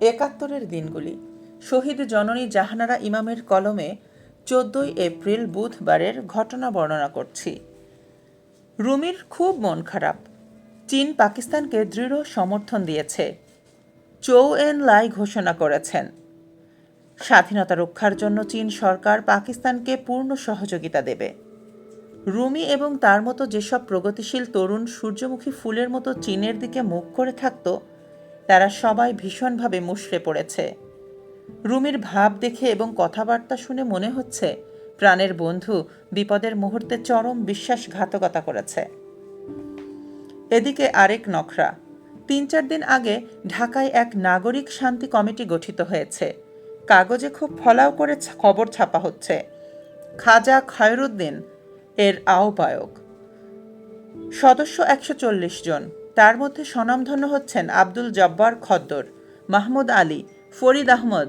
একাত্তরের দিনগুলি। শহীদ জননী জাহানারা ইমামের কলমে চোদ্দই এপ্রিল বুধবারের ঘটনা বর্ণনা করছি। রুমির খুব মন খারাপ। চীন পাকিস্তানকে দৃঢ় সমর্থন দিয়েছে। চৌ এন লাই ঘোষণা করেছেন। স্বাধীনতা রক্ষার জন্য চীন সরকার পাকিস্তানকে পূর্ণ সহযোগিতা দেবে। রুমি এবং তার মতো যেসব প্রগতিশীল তরুণ সূর্যমুখী ফুলের মতো চীনের দিকে মুখ করে থাকত তারা সবাই ভীষণভাবে মুষড়ে পড়েছে। রুমির ভাব দেখে এবং কথাবার্তা শুনে মনে হচ্ছে প্রাণের বন্ধু বিপদের মুহূর্তে চরম বিশ্বাসঘাতকতা করেছে। এদিকে আরেক নখরা, তিন চার দিন আগে ঢাকায় এক নাগরিক শান্তি কমিটি গঠিত হয়েছে। কাগজে খুব ফলাও করে খবর ছাপা হচ্ছে। খাজা খয়রুদ্দিন এর আহ্বায়ক। সদস্য একশো চল্লিশ জন। তার মধ্যে স্বনামধন্য হচ্ছেন আব্দুল জব্বার খদ্দর, মাহমুদ আলী, ফরিদ আহমদ,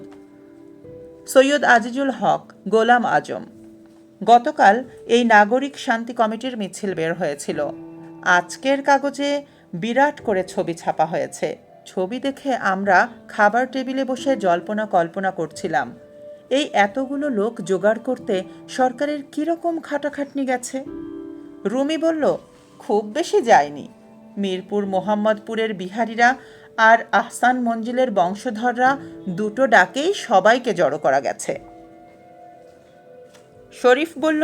সৈয়দ আজিজুল হক, গোলাম আজম। গতকাল এই নাগরিক শান্তি কমিটির মিছিল বের হয়েছিল। আজকের কাগজে বিরাট করে ছবি ছাপা হয়েছে। ছবি দেখে আমরা খাবার টেবিলে বসে জল্পনা কল্পনা করছিলাম, এই এতগুলো লোক জোগাড় করতে সরকারের কীরকম খাটাখাটনি গেছে? রুমি বলল, খুব বেশি যায়নি। মিরপুর মোহাম্মদপুরের বিহারীরা আর আহসান মঞ্জিলের বংশধররা দুটো ডাকেই সবাইকে জড়ো করা গেছে। শরীফ বলল,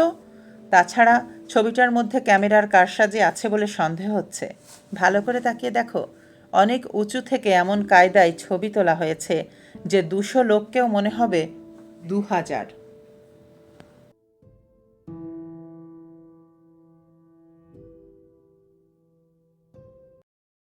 তাছাড়া ছবিটার মধ্যে ক্যামেরার কারসাজি আছে বলে সন্দেহ হচ্ছে। ভালো করে তাকিয়ে দেখো, অনেক উঁচু থেকে এমন কায়দায় ছবি তোলা হয়েছে যে দুশো লোককেও মনে হবে দু হাজার